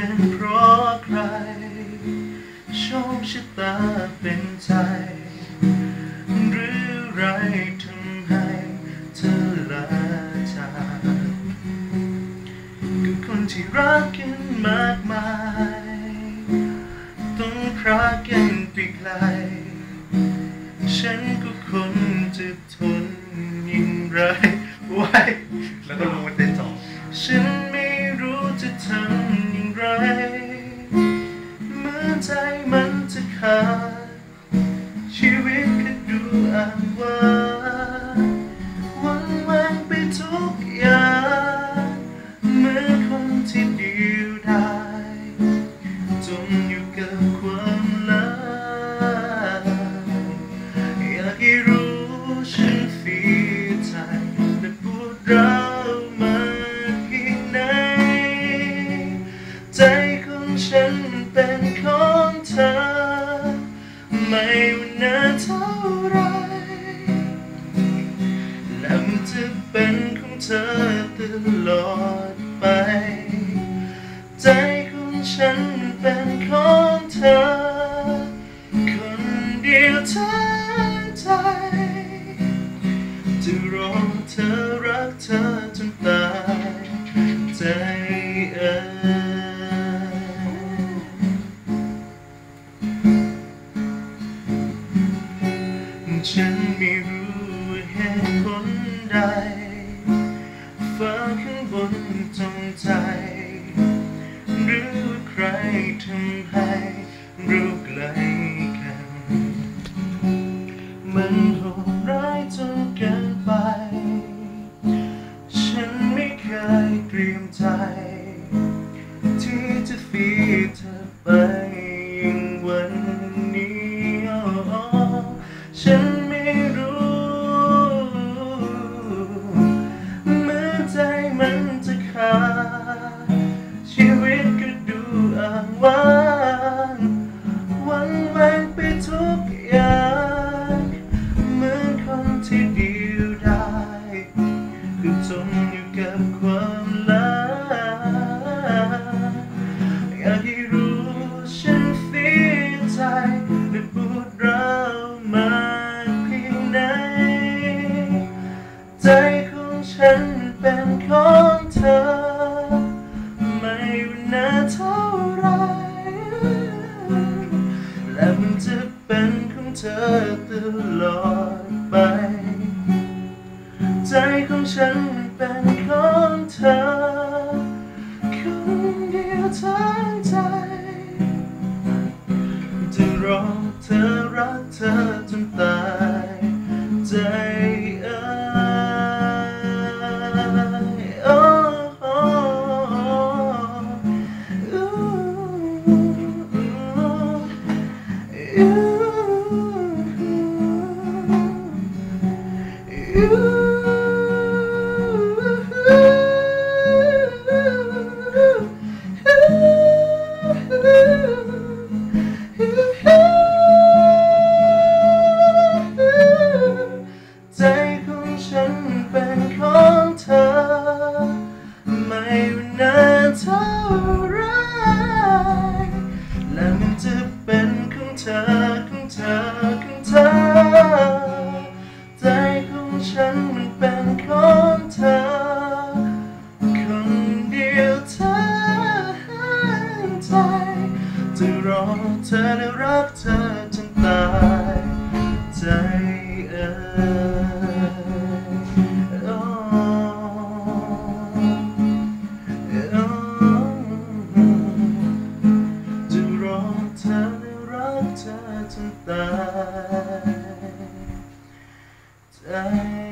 เป็นเพราะใคร โชคชะตาเป็นใจ หรือไรทำให้เธอลาจากกับคนที่รักกันมากมาย ต้องพรากันไปไกล ฉันก็คนจะทนยิ่งไรไว้ แล้วก็ลงมาเต้นต่อฉัน ดียวดายจมอยู่กับความลับอยากให้รู้ฉันเสียใจแต่ปวดเรามากเพียงไหนใจของฉันเป็นของเธอ ไม่ว่านานเท่าไรและมันจะเป็นของเธอตลอดไป ฉันเป็นของเธอ คนเดียวทั้งใจ จะรอเธอรักเธอจนตายใจเอ่ยฉันไม่รู้เหตุผลใดฟ้าข้างบนจงใจหรือ รทำให้รู้ไกลกัน มันโหดร้ายจนเกินไป ฉันไม่เคยเตรียมใจ ที่จะฟีเธอไปอย่างวันนี้อ๋อฉัน อ่ ลอดไป ใจของฉันมันเป็นของเธอ คนเดียวทั้งใจจะรอเธอรักเธอจนตาย ใจเอ่ยโอ้โอ้อู้ ข ตายใจ